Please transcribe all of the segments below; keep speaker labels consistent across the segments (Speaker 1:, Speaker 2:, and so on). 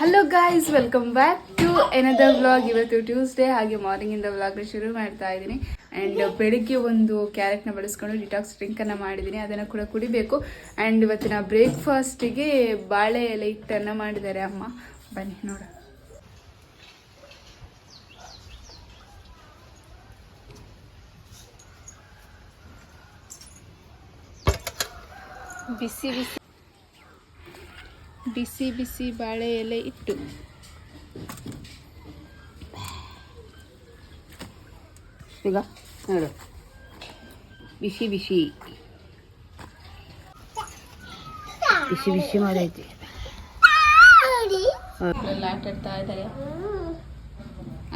Speaker 1: Hello guys welcome back to another vlog ಇವತ್ತು Tuesday ಹಾಗೆ morning ಇಂದ ವ್ಲಾಗ್ನ ಶುರು ಮಾಡ್ತಾ ಇದ್ದೀನಿ. ಅಂಡ್ ಬೆಳಿಗ್ಗೆ ಒಂದು ಕ್ಯಾರೆಟ್ನ ಬಳಸ್ಕೊಂಡು ಡಿಟಾಕ್ಸ್ ಡ್ರಿಂಕನ್ನು ಮಾಡಿದ್ದೀನಿ. ಅದನ್ನು ಕೂಡ ಕುಡಿಬೇಕು. ಆ್ಯಂಡ್ ಇವತ್ತಿನ ಬ್ರೇಕ್ಫಾಸ್ಟಿಗೆ ಬಾಳೆ ಎಲೆ ಹಿಟ್ಟನ್ನು ಮಾಡಿದ್ದಾರೆ ಅಮ್ಮ. ಬನ್ನಿ ನೋಡ ಬಿಸಿ ಬಿಸಿ. ಬಿಸಿ ಬಿಸಿ ಬಾಳೆ ಎಲೆ ಇಟ್ಟು.
Speaker 2: ಈಗ ನೋಡು. ಬಿಸಿ ಬಿಸಿ. ಬಿಸಿ ಬಿಸಿ ಮಾಡೈತಿ.
Speaker 1: ಎಲ್ಲ ಆಟ ಆಡ್ತಾ ಇದ್ದಾರೆ.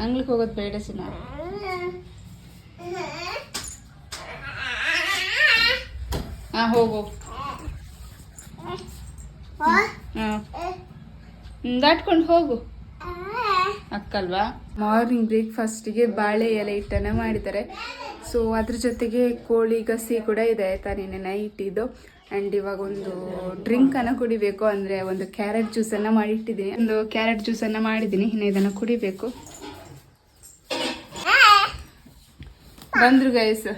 Speaker 1: ಅಂಗ್ಲಿಕ್ಕೆ ಹೋಗೋದು ಬೇಡ ಸಿನ. ಹಾ ಹೋಗು. ದಾಟ್ಕೊಂಡು ಹೋಗು. ಅಕ್ಕಲ್ವಾ? ಮಾರ್ನಿಂಗ್ ಬ್ರೇಕ್ಫಾಸ್ಟಿಗೆ ಬಾಳೆ ಎಲೆ ಹಿಟ್ಟನ್ನು ಮಾಡಿದ್ದಾರೆ. ಸೊ ಅದ್ರ ಜೊತೆಗೆ ಕೋಳಿ ಗಸಿ ಕೂಡ ಇದೆ ಆಯ್ತಾ ನಿನ್ನೆ ನೈಟ್ ಇದು. ಆ್ಯಂಡ್ ಇವಾಗ ಒಂದು ಡ್ರಿಂಕನ್ನು ಕುಡಿಬೇಕು. ಅಂದರೆ ಒಂದು ಕ್ಯಾರೆಟ್ ಜ್ಯೂಸನ್ನು ಮಾಡಿಟ್ಟಿದ್ದೀನಿ. ಒಂದು ಕ್ಯಾರೆಟ್ ಜ್ಯೂಸನ್ನು ಮಾಡಿದ್ದೀನಿ. ಇನ್ನು ಇದನ್ನು ಕುಡಿಬೇಕು. ಬಂದ್ರು ಗೈಸ್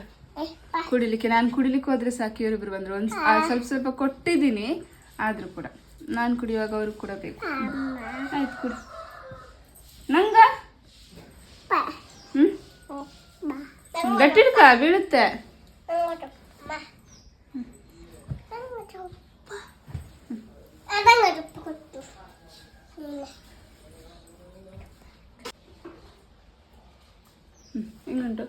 Speaker 1: ಕುಡಿಲಿಕ್ಕೆ. ನಾನು ಕುಡಿಲಿಕ್ಕೆ ಹೋದ್ರೆ ಸಾಕು ಇವರಿಬ್ರು ಬಂದ್ರು. ಒಂದು ಸ್ವಲ್ಪ ಸ್ವಲ್ಪ ಕೊಟ್ಟಿದ್ದೀನಿ. ಆದ್ರೂ ಕೂಡ. ನಾನು ಕುಡಿಯುವಾಗ ಅವರು ಕೂಡ ಬೇಕು. ಆಯ್ತು ಕುಡಿ. ನಂಗ? ಹ್ಮ್? ಗಟ್ಟಿಡ್ಕ ಬೀಳುತ್ತೆ. ಹ್ಮ್. ಹೆಂಗುಂಟು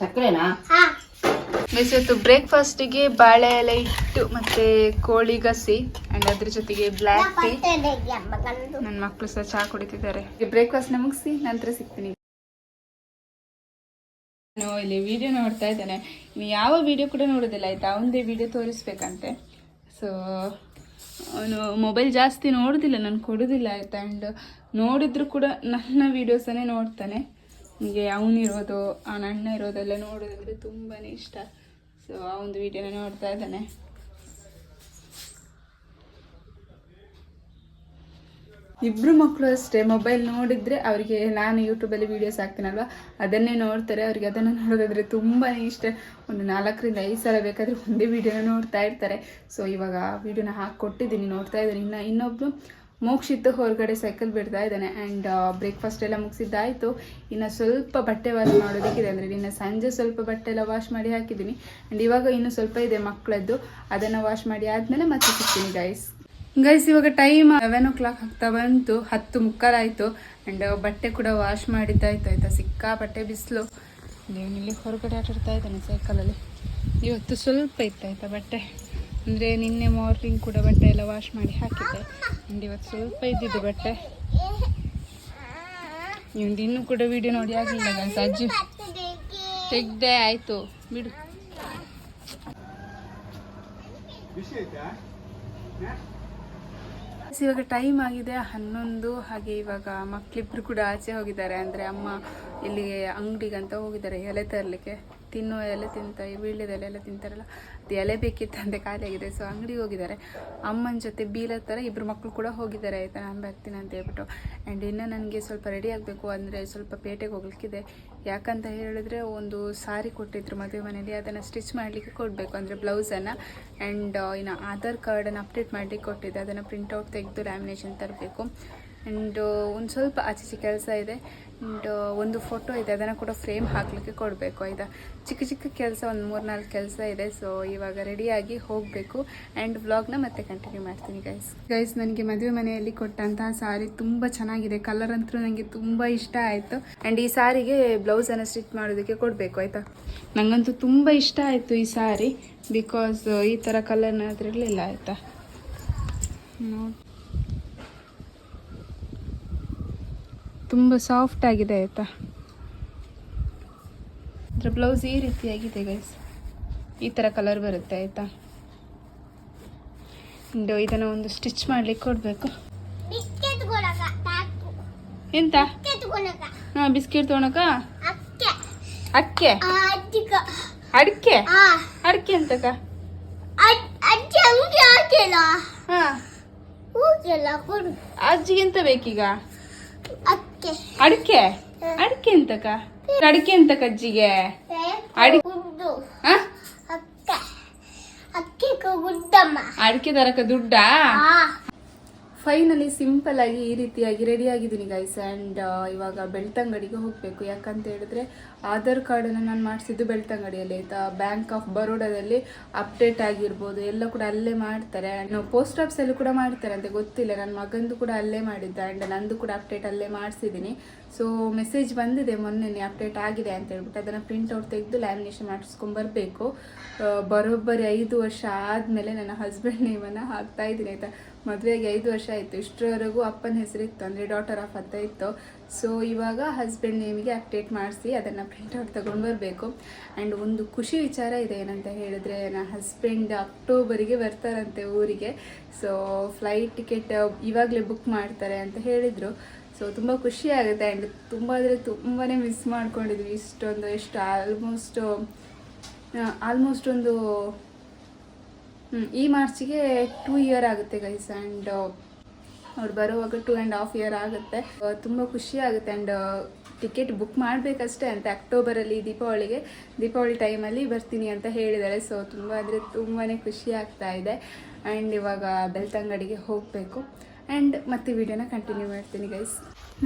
Speaker 2: ಸಕ್ಕರೆನಾ?
Speaker 1: ಮಿಸ್ ಇವತ್ತು ಬ್ರೇಕ್ಫಾಸ್ಟಿಗೆ ಬಾಳೆ ಎಲೆ ಇಟ್ಟು ಮತ್ತೆ ಕೋಳಿ ಗಸಿ ಅಂಡ್ ಅದ್ರ ಜೊತೆಗೆ ಬ್ಲಾಕ್ ಟೀ. ನನ್ನ ಮಕ್ಕಳು ಸಹ ಚಹಾ ಕುಡಿತಿದ್ದಾರೆ. ಬ್ರೇಕ್ಫಾಸ್ಟ್ನ ಮುಗಿಸಿ ನಂತರ ಸಿಗ್ತೀನಿ. ಇಲ್ಲಿ ವಿಡಿಯೋ ನೋಡ್ತಾ ಇದ್ದೇನೆ. ಯಾವ ವಿಡಿಯೋ ಕೂಡ ನೋಡೋದಿಲ್ಲ, ಆಯ್ತಾ? ಅವನದೇ ವಿಡಿಯೋ ತೋರಿಸ್ಬೇಕಂತೆ. ಸೊ ಅವನು ಮೊಬೈಲ್ ಜಾಸ್ತಿ ನೋಡೋದಿಲ್ಲ, ನಾನು ಕೊಡೋದಿಲ್ಲ, ಆಯ್ತಾ? ಆ್ಯಂಡ್ ನೋಡಿದ್ರು ಕೂಡ ನನ್ನ ವೀಡಿಯೋಸನ್ನೇ ನೋಡ್ತಾನೆ. ನನಗೆ ಅವನಿರೋದು ಅವನ ಅಣ್ಣ ಇರೋದೆಲ್ಲ ನೋಡೋದಂದರೆ ತುಂಬಾ ಇಷ್ಟ. ಸೊ ಆ ಒಂದು ವಿಡಿಯೋನ ನೋಡ್ತಾ ಇದ್ದಾನೆ. ಇಬ್ರು ಮಕ್ಕಳು ಅಷ್ಟೇ ಮೊಬೈಲ್ ನೋಡಿದ್ರೆ ಅವರಿಗೆ ನಾನು ಯೂಟ್ಯೂಬಲ್ಲಿ ವೀಡಿಯೋಸ್ ಹಾಕ್ತೀನಲ್ವ? ಅದನ್ನೇ ನೋಡ್ತಾರೆ, ಅವರಿಗೆ ಅದನ್ನು ನೋಡೋದಾದರೆ ತುಂಬಾ ಇಷ್ಟ. ಒಂದು ನಾಲ್ಕರಿಂದ ಐದು ಸಲ ಬೇಕಾದರೆ ಒಂದೇ ವೀಡಿಯೋನ ನೋಡ್ತಾ ಇರ್ತಾರೆ. ಸೊ ಇವಾಗ ವಿಡಿಯೋನ ಹಾಕಿ ಕೊಟ್ಟಿದ್ದೀನಿ ನೋಡ್ತಾ ಇದ್ದಾರೆ ಇನ್ನು ಇನ್ನೊಬ್ಬರು ಮೋಕ್ಷಿತ್ತು ಹೊರಗಡೆ ಸೈಕಲ್ ಬಿಡ್ತಾ ಇದ್ದಾನೆ. ಆ್ಯಂಡ್ ಬ್ರೇಕ್ಫಾಸ್ಟ್ ಎಲ್ಲ ಮುಗಿಸಿದ್ದಾಯಿತು. ಇನ್ನು ಸ್ವಲ್ಪ ಬಟ್ಟೆ ವಾಶ್ ಮಾಡೋದಕ್ಕಿದೆ ಅಂದರೆ ಇನ್ನು ಸಂಜೆ ಸ್ವಲ್ಪ ಬಟ್ಟೆ ಎಲ್ಲ ವಾಶ್ ಮಾಡಿ ಹಾಕಿದ್ದೀನಿ. ಆ್ಯಂಡ್ ಇವಾಗ ಇನ್ನು ಸ್ವಲ್ಪ ಇದೆ ಮಕ್ಕಳದ್ದು. ಅದನ್ನು ವಾಶ್ ಮಾಡಿ ಆದಮೇಲೆ ಮತ್ತೆ ಸಿಗ್ತೀನಿ ಗೈಸ್ ಗೈಸ್, ಇವಾಗ ಟೈಮ್ ಲೆವೆನ್ ಓ ಕ್ಲಾಕ್ ಆಗ್ತಾ ಬಂತು, ಹತ್ತು ಮುಕ್ಕಾಲಾಯಿತು ಆ್ಯಂಡ್ ಬಟ್ಟೆ ಕೂಡ ವಾಶ್ ಮಾಡಿದ್ದಾಯ್ತು ಆಯ್ತಾ ಸಿಕ್ಕಾಪಟ್ಟೆ ಬಿಸಿಲು. ಇಲ್ಲಿ ಹೊರಗಡೆ ಆಟಾಡ್ತಾ ಇದ್ದಾನೆ ಸೈಕಲಲ್ಲಿ ಇವತ್ತು ಸ್ವಲ್ಪ ಇತ್ತು, ಆಯ್ತಾ, ಬಟ್ಟೆ. ಅಂದರೆ ನಿನ್ನೆ ಮಾರ್ನಿಂಗ್ ಕೂಡ ಬಟ್ಟೆ ಎಲ್ಲ ವಾಶ್ ಮಾಡಿ ಹಾಕಿದ್ದೆ. ಆ್ಯಂಡ್ ಇವತ್ತು ಸ್ವಲ್ಪ ಇದ್ದಿದ್ದು ಬಟ್ಟೆ. ನಿಮ್ದು ಇನ್ನೂ ಕೂಡ ವಿಡಿಯೋ ನೋಡಿ ಆಗಲಿಲ್ಲ ಗೈಸ್, ಅಜ್ಜಿ. ತೆಗ್ದೆ, ಆಯಿತು, ಬಿಡು. Guys, ಇವಾಗ ಟೈಮ್ ಆಗಿದೆ ಹನ್ನೊಂದು ಹಾಗೆ ಇವಾಗ ಮಕ್ಕಳಿಬ್ರು ಕೂಡ ಆಚೆ ಹೋಗಿದ್ದಾರೆ. ಅಂದರೆ ಅಮ್ಮ ಇಲ್ಲಿಗೆ ಅಂಗಡಿಗಂತ ಹೋಗಿದ್ದಾರೆ ಎಲೆ ತರಲಿಕ್ಕೆ. ತಿನ್ನೋ ಎಲೆ ತಿಂತ ವೀಳ್ಯದ ಎಲೆ ಎಲ್ಲ ತಿಂತಾರಲ್ಲ, ಅದು ಎಲೆ ಬೇಕಿತ್ತು ಖಾಲಿ ಆಗಿದೆ. ಸೊ ಅಂಗಡಿಗೆ ಹೋಗಿದ್ದಾರೆ. ಅಮ್ಮನ ಜೊತೆ ಬೀಲ ಥರ ಇಬ್ಬರು ಮಕ್ಕಳು ಕೂಡ ಹೋಗಿದ್ದಾರೆ. ಆಯಿತಾ? ನಾನು ಬರ್ತೀನಿ ಅಂತ ಹೇಳ್ಬಿಟ್ಟು. ಆ್ಯಂಡ್ ಇನ್ನು ನನಗೆ ಸ್ವಲ್ಪ ರೆಡಿ ಆಗಬೇಕು ಅಂದರೆ ಸ್ವಲ್ಪ ಪೇಟೆಗೆ ಹೋಗ್ಲಿಕ್ಕಿದೆ. ಯಾಕಂತ ಹೇಳಿದ್ರೆ ಒಂದು ಸಾರಿ ಕೊಟ್ಟಿದ್ರು ಮದುವೆ ಮನೇಲಿ ಅದನ್ನು ಸ್ಟಿಚ್ ಮಾಡಲಿಕ್ಕೆ ಕೊಡಬೇಕು. ಅಂದರೆ ಬ್ಲೌಸನ್ನು ಆ್ಯಂಡ್ ಇನ್ನು ಆಧಾರ್ ಕಾರ್ಡನ್ನು ಅಪ್ಡೇಟ್ ಮಾಡಲಿಕ್ಕೆ ಕೊಟ್ಟಿದ್ದೆ. ಅದನ್ನು ಪ್ರಿಂಟೌಟ್ ತೆಗೆದು ಲ್ಯಾಮಿನೇಷನ್ ತರಬೇಕು. ಆ್ಯಂಡ್ ಒಂದು ಸ್ವಲ್ಪ ಆಚೆ ಕೆಲಸ ಇದೆ. ಆ್ಯಂಡ್ ಒಂದು ಫೋಟೋ ಇದೆ. ಅದನ್ನು ಕೂಡ ಫ್ರೇಮ್ ಹಾಕಲಿಕ್ಕೆ ಕೊಡಬೇಕು ಆಯಿತಾ? ಚಿಕ್ಕ ಚಿಕ್ಕ ಕೆಲಸ, ಒಂದು ಮೂರು ನಾಲ್ಕು ಕೆಲಸ ಇದೆ. ಸೊ ಇವಾಗ ರೆಡಿಯಾಗಿ ಹೋಗಬೇಕು. ಆ್ಯಂಡ್ ವ್ಲಾಗ್ನ ಮತ್ತೆ ಕಂಟಿನ್ಯೂ ಮಾಡ್ತೀನಿ ಗೈಸ್ ಗೈಸ್ ನನಗೆ ಮದುವೆ ಮನೆಯಲ್ಲಿ ಕೊಟ್ಟಂತಹ ಸಾರಿ ತುಂಬ ಚೆನ್ನಾಗಿದೆ. ಕಲರ್ ಅಂತೂ ನನಗೆ ತುಂಬ ಇಷ್ಟ ಆಯಿತು. ಆ್ಯಂಡ್ ಈ ಸಾರಿಗೆ ಬ್ಲೌಸನ್ನು ಸ್ಟಿಚ್ ಮಾಡೋದಕ್ಕೆ ಕೊಡಬೇಕು, ಆಯಿತಾ? ನನಗಂತೂ ತುಂಬ ಇಷ್ಟ ಆಯಿತು ಈ ಸಾರಿ ಬಿಕಾಸ್ ಈ ಥರ ಕಲರ್ನ ಅದ್ರಲ್ಲಿಲ್ಲ ಆಯಿತಾ? ನೋಡಿ ತುಂಬ ಸಾಫ್ಟ್ ಆಗಿದೆ ಆಯಿತಾ? ಇದರ ಬ್ಲೌಸ್ ಈ ರೀತಿಯಾಗಿದೆ ಗೈಸ್ ಈ ಥರ ಕಲರ್ ಬರುತ್ತೆ ಆಯಿತಾ? ಇಂಡು ಇದನ್ನು ಒಂದು ಸ್ಟಿಚ್ ಮಾಡಲಿಕ್ಕೆ ಕೊಡಬೇಕು.
Speaker 3: ಬಿಸ್ಕೆಟ್ ಕೊಡಕ ತಾಕು
Speaker 1: ಎಂತ?
Speaker 3: ಬಿಸ್ಕೆಟ್ ಕೊಡಕ
Speaker 1: ಹಾಂ ಬಿಸ್ಕೆಟ್ ತೊಗೊಳಕ
Speaker 3: ಅಕ್ಕೆ?
Speaker 1: ಅಡಿಕೆ?
Speaker 3: ಆ.
Speaker 1: ಅಡಿಕೆ ಅಂತಕ
Speaker 3: ಅಜ್- ಅಜ್ಜಿ ಅಂಗಿ ಹಾಕಿಲ್ಲ
Speaker 1: ಹಾಂ.
Speaker 3: ಹೋಗಿಲ್ಲ ಕೊಡು.
Speaker 1: ಅಜ್ಜಿಗೆ ಎಂತ ಬೇಕೀಗ?
Speaker 3: ಅಕ್ಕೆ
Speaker 1: ಅಡಿಕೆ. ಅಡಿಕೆ? ಎಂತಕ? ಅಡಿಕೆ ಎಂತ ಅಜ್ಜಿಗೆ?
Speaker 3: ಅಡಿಕೆ
Speaker 1: ಅಡಿಕೆ ತರಕ ದುಡ್ಡಾ? ಫೈನಲಿ ಸಿಂಪಲ್ ಆಗಿ ಈ ರೀತಿಯಾಗಿ ರೆಡಿ ಆಗಿದ್ದೀನಿ ಗೈಸ್ ಆ್ಯಂಡ್ ಇವಾಗ ಬೆಳ್ತಂಗಡಿಗೆ ಹೋಗಬೇಕು. ಯಾಕಂತ ಹೇಳಿದ್ರೆ ಆಧಾರ್ ಕಾರ್ಡನ್ನು ನಾನು ಮಾಡಿಸಿದ್ದು ಬೆಳ್ತಂಗಡಿಯಲ್ಲಿ ಆಯಿತಾ? ಬ್ಯಾಂಕ್ ಆಫ್ ಬರೋಡಾದಲ್ಲಿ ಅಪ್ಡೇಟ್ ಆಗಿರ್ಬೋದು. ಎಲ್ಲ ಕೂಡ ಅಲ್ಲೇ ಮಾಡ್ತಾರೆ. ಆ್ಯಂಡ್ ಪೋಸ್ಟ್ ಆಫೀಸಲ್ಲೂ ಕೂಡ ಮಾಡ್ತಾರೆ ಅಂತ ಗೊತ್ತಿಲ್ಲ. ನನ್ನ ಮಗಂದು ಕೂಡ ಅಲ್ಲೇ ಮಾಡಿದ್ದೆ ಆ್ಯಂಡ್ ನಂದು ಕೂಡ ಅಪ್ಡೇಟ್ ಅಲ್ಲೇ ಮಾಡಿಸಿದ್ದೀನಿ. ಸೊ ಮೆಸೇಜ್ ಬಂದಿದೆ ಮೊನ್ನೆನೇ ಅಪ್ಡೇಟ್ ಆಗಿದೆ ಅಂತ ಹೇಳ್ಬಿಟ್ಟು ಅದನ್ನು ಪ್ರಿಂಟೌಟ್ ತೆಗೆದು ಲ್ಯಾಮಿನೇಷನ್ ಮಾಡಿಸ್ಕೊಂಬರ್ಬೇಕು ಬರೋಬ್ಬರಿ ಐದು ವರ್ಷ ಆದಮೇಲೆ ನನ್ನ ಹಸ್ಬೆಂಡ್ ನೇಮನ್ನು ಹಾಕ್ತಾ ಇದ್ದೀನಿ, ಆಯಿತಾ? ಮದುವೆಗೆ ಐದು ವರ್ಷ ಆಯಿತು. ಇಷ್ಟರವರೆಗೂ ಅಪ್ಪನ ಹೆಸರಿತ್ತು ಅಂದರೆ ಡಾಟರ್ ಆಫ್ ಅಂತ ಇತ್ತು. ಸೊ ಇವಾಗ ಹಸ್ಬೆಂಡ್ ನೇಮಿಗೆ ಅಪ್ಡೇಟ್ ಮಾಡಿಸಿ ಅದನ್ನು ಪ್ರಿಂಟ್ಔಟ್ ತೊಗೊಂಡು ಬರಬೇಕು. ಆ್ಯಂಡ್ ಒಂದು ಖುಷಿ ವಿಚಾರ ಇದೆ ಏನಂತ ಹೇಳಿದ್ರೆ, ನನ್ನ ಹಸ್ಬೆಂಡ್ ಅಕ್ಟೋಬರಿಗೆ ಬರ್ತಾರಂತೆ ಊರಿಗೆ. ಸೊ ಫ್ಲೈಟ್ ಟಿಕೆಟ್ ಇವಾಗಲೇ ಬುಕ್ ಮಾಡ್ತಾರೆ ಅಂತ ಹೇಳಿದರು. ಸೊ ತುಂಬ ಖುಷಿ ಆಗುತ್ತೆ ಆ್ಯಂಡ್ ತುಂಬ ಅಂದರೆ ತುಂಬಾ ಮಿಸ್ ಮಾಡ್ಕೊಂಡಿದ್ವಿ. ಇಷ್ಟೊಂದು, ಎಷ್ಟು ಆಲ್ಮೋಸ್ಟ್ ಆಲ್ಮೋಸ್ಟ್ ಒಂದು ಈ ಮಾರ್ಚ್ಗೆ ಟೂ ಇಯರ್ ಆಗುತ್ತೆ ಗೈಸ್ ಆ್ಯಂಡ್ ಅವ್ರು ಬರುವಾಗ ಟೂ ಆ್ಯಂಡ್ ಹಾಫ್ ಇಯರ್ ಆಗುತ್ತೆ. ತುಂಬ ಖುಷಿ ಆಗುತ್ತೆ ಆ್ಯಂಡ್ ಟಿಕೆಟ್ ಬುಕ್ ಮಾಡಬೇಕಷ್ಟೇ ಅಂತ ಅಕ್ಟೋಬರಲ್ಲಿ ದೀಪಾವಳಿಗೆ, ದೀಪಾವಳಿ ಟೈಮಲ್ಲಿ ಬರ್ತೀನಿ ಅಂತ ಹೇಳಿದ್ದಾರೆ. ಸೊ ತುಂಬ ಅಂದರೆ ತುಂಬಾ ಖುಷಿ ಆಗ್ತಾ ಇದೆ. ಆ್ಯಂಡ್ ಇವಾಗ ಬೆಳ್ತಂಗಡಿಗೆ ಹೋಗಬೇಕು. ಆ್ಯಂಡ್ ಮತ್ತೆ ವಿಡಿಯೋನ ಕಂಟಿನ್ಯೂ ಮಾಡ್ತೀನಿ ಗೈಸ್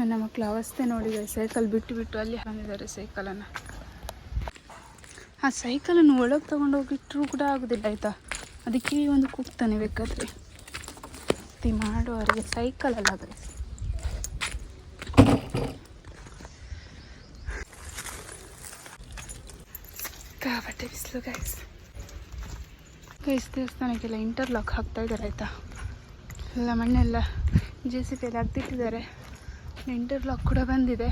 Speaker 1: ನನ್ನ ಮಕ್ಕಳ ಅವಸ್ಥೆ ನೋಡಿ ಗೈಸ್ ಸೈಕಲ್ ಬಿಟ್ಟು ಬಿಟ್ಟು ಅಲ್ಲಿ ಬಂದಿದ್ದಾರೆ ಸೈಕಲನ್ನು ಆ ಸೈಕಲನ್ನು ಒಳಗೆ ತೊಗೊಂಡು ಹೋಗಿಟ್ರೂ ಕೂಡ ಆಗೋದಿಲ್ಲ, ಆಯಿತಾ? ಅದಕ್ಕೆ ಒಂದು ಕೂಗ್ತಾನೆ ಬೇಕಾದ್ರೆ. ಅತಿ ಮಾಡುವವರಿಗೆ ಸೈಕಲ್ ಅಲ್ಲ ಗೈಸ್ ಕಾಬಟ್ಟೆ ಬಿಸಿಲು ಗೈಸ್ ಗೈಸ್ ದೇವಸ್ಥಾನಕ್ಕೆಲ್ಲ ಇಂಟರ್ಲಾಕ್ ಹಾಕ್ತಾ ಇದ್ದಾರೆ ಆಯಿತಾ? ಎಲ್ಲ ಮಣ್ಣೆಲ್ಲ ಜೆ ಸಿ ಪಿಯಲ್ಲಿ ಅಗ್ದಿಟ್ಟಿದ್ದಾರೆ ಇಂಟರ್ಲಾಕ್ ಕೂಡ ಬಂದಿದೆ.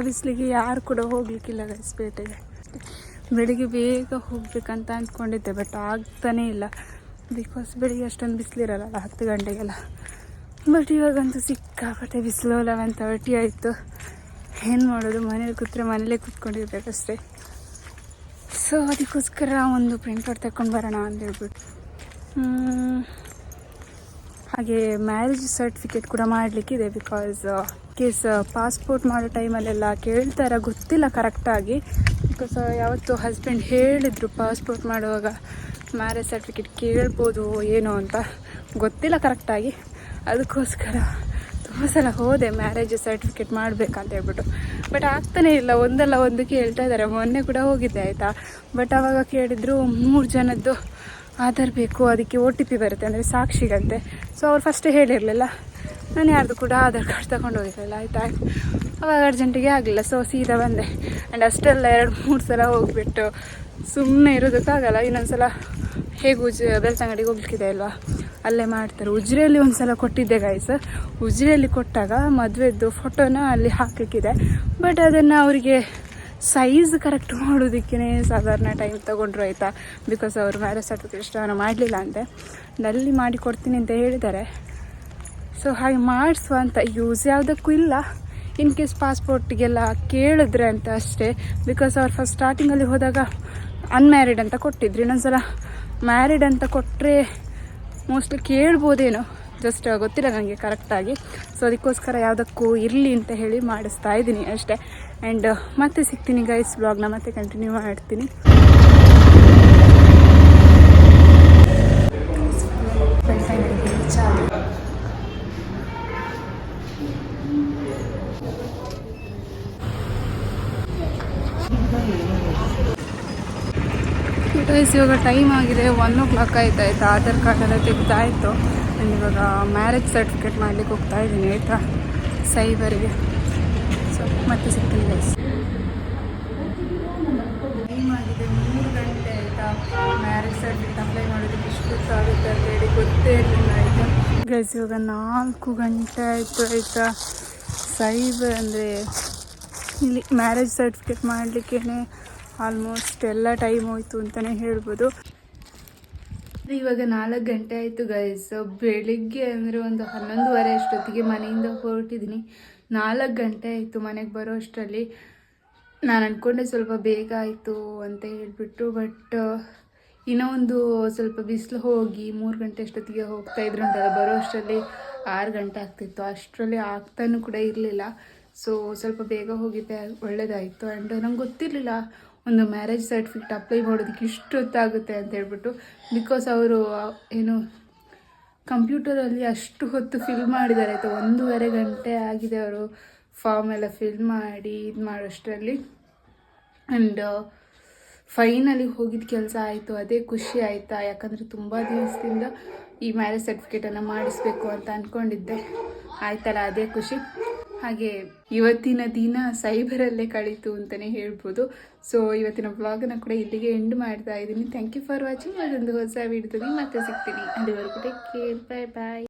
Speaker 1: ಬಿಸಿಲಿಗೆ ಯಾರು ಕೂಡ ಹೋಗ್ಲಿಕ್ಕಿಲ್ಲ ಗೈಸ್ ಪೇಟೆಗೆ. ಬೆಳಿಗ್ಗೆ ಬೇಗ ಹೋಗ್ಬೇಕಂತ ಅಂದ್ಕೊಂಡಿದ್ದೆ ಬಟ್ ಆಗ್ತಾನೇ ಇಲ್ಲ. ಬಿಕಾಸ್ ಬೆಳಿಗ್ಗೆ ಅಷ್ಟೊಂದು ಬಿಸಿಲಿರಲ್ಲ, ಹತ್ತು ಗಂಟೆಗೆಲ್ಲ. ಬಟ್ ಇವಾಗಂತೂ ಸಿಕ್ಕಾಪಟ್ಟೆ ಬಿಸಿಲು ಲೆವೆನ್ ತರ್ಟಿ ಆಯಿತು. ಏನು ಮಾಡೋದು, ಮನೇಲಿ ಕೂತ್ರೆ ಮನೇಲೇ ಕೂತ್ಕೊಂಡಿರ್ಬೇಕಷ್ಟೇ ಸೊ ಅದಕ್ಕೋಸ್ಕರ ಒಂದು ಪ್ರಿಂಟೌಟ್ ತಗೊಂಡು ಬರೋಣ ಅಂತ ಹೇಳ್ಬಿಟ್ಟು. ಹ್ಮ್. ಹಾಗೆ ಮ್ಯಾರೇಜ್ ಸರ್ಟಿಫಿಕೇಟ್ ಕೂಡ ಮಾಡಲಿಕ್ಕಿದೆ ಬಿಕಾಸ್ ಕೇಸ್ ಪಾಸ್ಪೋರ್ಟ್ ಮಾಡೋ ಟೈಮಲ್ಲೆಲ್ಲ ಕೇಳ್ತಾರ ಗೊತ್ತಿಲ್ಲ ಕರೆಕ್ಟಾಗಿ ಬಿಕಾಸ್ ಯಾವತ್ತು ಹಸ್ಬೆಂಡ್ ಹೇಳಿದರು ಪಾಸ್ಪೋರ್ಟ್ ಮಾಡುವಾಗ ಮ್ಯಾರೇಜ್ ಸರ್ಟಿಫಿಕೇಟ್ ಕೇಳ್ಬೋದು ಏನೋ ಅಂತ. ಗೊತ್ತಿಲ್ಲ ಕರೆಕ್ಟಾಗಿ ಅದಕ್ಕೋಸ್ಕರ ತುಂಬ ಸಲ ಹೋದೆ ಮ್ಯಾರೇಜ್ ಸರ್ಟಿಫಿಕೇಟ್ ಮಾಡಬೇಕಂತ ಹೇಳ್ಬಿಟ್ಟು. ಬಟ್ ಆಗ್ತಾನೇ ಇಲ್ಲ, ಒಂದಲ್ಲ ಒಂದು ಕೇಳ್ತಾ ಇದ್ದಾರೆ. ಮೊನ್ನೆ ಕೂಡ ಹೋಗಿದ್ದೆ, ಆಯಿತಾ? ಬಟ್ ಆವಾಗ ಕೇಳಿದ್ರು ಮೂರು ಜನದ್ದು ಆಧಾರ್ ಬೇಕು, ಅದಕ್ಕೆ ಒ ಟಿ ಪಿ ಬರುತ್ತೆ, ಅಂದರೆ ಸಾಕ್ಷಿಗಂತೆ. ಸೊ ಅವ್ರು ಫಸ್ಟೇ ಹೇಳಿರಲಿಲ್ಲ. ನಾನು ಯಾರ್ದು ಕೂಡ ಆಧಾರ್ ಕಾರ್ಡ್ ತಗೊಂಡು ಹೋಗಿರಲಿಲ್ಲ, ಆಯಿತಾ? ಅವಾಗ ಅರ್ಜೆಂಟಿಗೆ ಆಗಲಿಲ್ಲ ಸೊ ಸೀದಾ ಬಂದೆ. ಆ್ಯಂಡ್ ಅಷ್ಟೆಲ್ಲ ಎರಡು, ಮೂರು ಸಲ ಹೋಗ್ಬಿಟ್ಟು ಸುಮ್ಮನೆ ಇರೋದಕ್ಕಾಗಲ್ಲ. ಇನ್ನೊಂದು ಸಲ ಹೇಗೆ ಉಜ್, ಬೆಳ್ತಂಗಡಿಗೆ ಹೋಗ್ಲಿಕ್ಕಿದೆ ಅಲ್ವಾ? ಅಲ್ಲೇ ಮಾಡ್ತಾರೆ. ಉಜ್ರೆಯಲ್ಲಿ ಒಂದು ಸಲ ಕೊಟ್ಟಿದ್ದೆ ಗಾಯ್ಸ್ ಉಜ್ರೆಯಲ್ಲಿ ಕೊಟ್ಟಾಗ ಮದುವೆದ್ದು ಫೋಟೋನ ಅಲ್ಲಿ ಹಾಕಲಿಕ್ಕಿದೆ. ಬಟ್ ಅದನ್ನು ಅವರಿಗೆ ಸೈಜ್ ಕರೆಕ್ಟ್ ಮಾಡೋದಕ್ಕೇ ಸಾಧಾರಣ ಟೈಮ್ ತೊಗೊಂಡ್ರು, ಆಯಿತಾ? ಬಿಕಾಸ್ ಅವರು ಮ್ಯಾರೇಜ್ ಸರ್ಟಿಫಿಕೇಟ್ ಮಾಡಲಿಲ್ಲ ಅಂತೆ. ಅಲ್ಲಿ ಮಾಡಿ ಕೊಡ್ತೀನಿ ಅಂತ ಹೇಳಿದ್ದಾರೆ. ಸೊ ಹಾಗೆ ಮಾಡಿಸುವ ಅಂತ ಯೂಸ್ ಯಾವುದಕ್ಕೂ ಇಲ್ಲ. ಇನ್ ಕೇಸ್ ಪಾಸ್ಪೋರ್ಟಿಗೆಲ್ಲ ಕೇಳಿದ್ರೆ ಅಂತ ಅಷ್ಟೇ. ಬಿಕಾಸ್ ಅವ್ರು ಫಸ್ಟ್ ಸ್ಟಾರ್ಟಿಂಗಲ್ಲಿ ಹೋದಾಗ ಅನ್ಮ್ಯಾರಿಡ್ ಅಂತ ಕೊಟ್ಟಿದ್ರು. ಇನ್ನೊಂದ್ಸಲ ಮ್ಯಾರಿಡ್ ಅಂತ ಕೊಟ್ಟರೆ ಮೋಸ್ಟ್ಲಿ ಕೇಳ್ಬೋದೇನೋ. ಜಸ್ಟ್ ಗೊತ್ತಿಲ್ಲ ನನಗೆ ಕರೆಕ್ಟಾಗಿ ಸೊ ಅದಕ್ಕೋಸ್ಕರ ಯಾವುದಕ್ಕೂ ಇರಲಿ ಅಂತ ಹೇಳಿ ಮಾಡಿಸ್ತಾ ಇದ್ದೀನಿ ಅಷ್ಟೇ. ಆ್ಯಂಡ್ ಮತ್ತೆ ಸಿಗ್ತೀನಿ ಗೈಸ್ ಬ್ಲಾಗ್ನ ಮತ್ತೆ ಕಂಟಿನ್ಯೂ ಮಾಡ್ತೀನಿ. ಗೈಸ್ ಇವಾಗ ಟೈಮ್ ಆಗಿದೆ ಒನ್ ಓ ಕ್ಲಾಕ್ ಆಯ್ತು, ಆಯ್ತಾ? ಆಧಾರ್ ಕಾರ್ಡ್ ಎಲ್ಲ ತೆಗ್ದಾಯಿತು ನಾನು ಇವಾಗ ಮ್ಯಾರೇಜ್ ಸರ್ಟಿಫಿಕೇಟ್ ಮಾಡ್ಲಿಕ್ಕೆ ಹೋಗ್ತಾ ಇದ್ದೀನಿ, ಆಯಿತಾ? ಸೈಬರ್ಗೆ ಸೊ ಮತ್ತೆ ಸಿಗ್ತೀನಿ ಗೈಸ್ ಟೈಮ್ ಆಗಿದೆ, ಮೂರು ಗಂಟೆ ಆಯಿತಾ? ಮ್ಯಾರೇಜ್ ಅಪ್ಲೈ ಇಷ್ಟು ಗೊತ್ತೇ ಇರಲಿಲ್ಲ ಗೈಸ್ ಇವಾಗ ನಾಲ್ಕು ಗಂಟೆ ಆಯಿತು, ಆಯಿತಾ? ಸೈಬರ್ ಅಂದರೆ, ಇಲ್ಲಿ ಮ್ಯಾರೇಜ್ ಸರ್ಟಿಫಿಕೇಟ್ ಮಾಡಲಿಕ್ಕೇ ಆಲ್ಮೋಸ್ಟ್ ಎಲ್ಲ ಟೈಮ್ ಹೋಯ್ತು ಅಂತಲೇ ಹೇಳ್ಬೋದು. ಇವಾಗ ನಾಲ್ಕು ಗಂಟೆ ಆಯಿತು ಗೈಸ್ ಬೆಳಿಗ್ಗೆ ಅಂದರೆ ಒಂದು ಹನ್ನೊಂದುವರೆ ಅಷ್ಟೊತ್ತಿಗೆ ಮನೆಯಿಂದ ಹೊರಟಿದ್ದೀನಿ. ನಾಲ್ಕು ಗಂಟೆ ಆಯಿತು ಮನೆಗೆ ಬರೋ ಅಷ್ಟರಲ್ಲಿ. ನಾನು ಅಂದ್ಕೊಂಡೆ ಸ್ವಲ್ಪ ಬೇಗ ಆಯಿತು ಅಂತ ಹೇಳಿಬಿಟ್ಟು ಬಟ್ ಇನ್ನೂ ಒಂದು ಸ್ವಲ್ಪ ಬಿಸಿಲು ಹೋಗಿ ಮೂರು ಗಂಟೆ ಅಷ್ಟೊತ್ತಿಗೆ ಹೋಗ್ತಾ ಇದ್ರು ಅಂತಲ್ಲ ಬರೋ ಅಷ್ಟರಲ್ಲಿ ಆರು ಗಂಟೆ ಆಗ್ತಿತ್ತು. ಅಷ್ಟರಲ್ಲಿ ಆಗ್ತಾನೂ ಕೂಡ ಇರಲಿಲ್ಲ. ಸೊ ಸ್ವಲ್ಪ ಬೇಗ ಹೋಗಿದ್ದೆ. ಒಳ್ಳೆಯದಾಯಿತು ಆ್ಯಂಡ್ ನಂಗೆ ಗೊತ್ತಿರಲಿಲ್ಲ ಒಂದು ಮ್ಯಾರೇಜ್ ಸರ್ಟಿಫಿಕೇಟ್ ಅಪ್ಲೈ ಮಾಡೋದಕ್ಕೆ ಇಷ್ಟು ಹೊತ್ತಾಗುತ್ತೆ ಅಂತ ಹೇಳ್ಬಿಟ್ಟು ಬಿಕಾಸ್ ಅವರು ಏನು ಕಂಪ್ಯೂಟರಲ್ಲಿ ಅಷ್ಟು ಹೊತ್ತು ಫಿಲ್ ಮಾಡಿದ್ದಾರೆ. ಆಯಿತು, ಒಂದೂವರೆ ಗಂಟೆ ಆಗಿದೆ ಅವರು ಫಾರ್ಮ್ ಎಲ್ಲ ಫಿಲ್ ಮಾಡಿ ಇದು ಮಾಡೋಷ್ಟರಲ್ಲಿ. ಆ್ಯಂಡ್ ಫೈನಲಿ ಹೋಗಿದ್ದ ಕೆಲಸ ಆಯಿತು. ಅದೇ ಖುಷಿ ಆಯಿತಾ, ಯಾಕಂದರೆ ತುಂಬ ದಿವಸದಿಂದ ಈ ಮ್ಯಾರೇಜ್ ಸರ್ಟಿಫಿಕೇಟನ್ನು ಮಾಡಿಸ್ಬೇಕು ಅಂತ ಅಂದ್ಕೊಂಡಿದ್ದೆ ಆಯ್ತಲ್ಲ, ಅದೇ ಖುಷಿ. ಹಾಗೆ ಇವತ್ತಿನ ದಿನ ಸೈಬರಲ್ಲೇ ಕಳೀತು ಅಂತಲೇ ಹೇಳ್ಬೋದು. ಸೊ ಇವತ್ತಿನ ಬ್ಲಾಗನ್ನು ಕೂಡ ಇಲ್ಲಿಗೆ ಎಂಡ್ ಮಾಡ್ತಾ ಇದ್ದೀನಿ. ಥ್ಯಾಂಕ್ ಯು ಫಾರ್ ವಾಚಿಂಗ್ ಅದೊಂದು ಹೊಸ ವಿಡಿಯೋದಲ್ಲಿ ಮತ್ತೆ ಸಿಗ್ತೀನಿ. ಅಲ್ಲಿವರೆಗೂ ಟೇಕ್ ಕೇರ್ ಬಾಯ್ ಬಾಯ್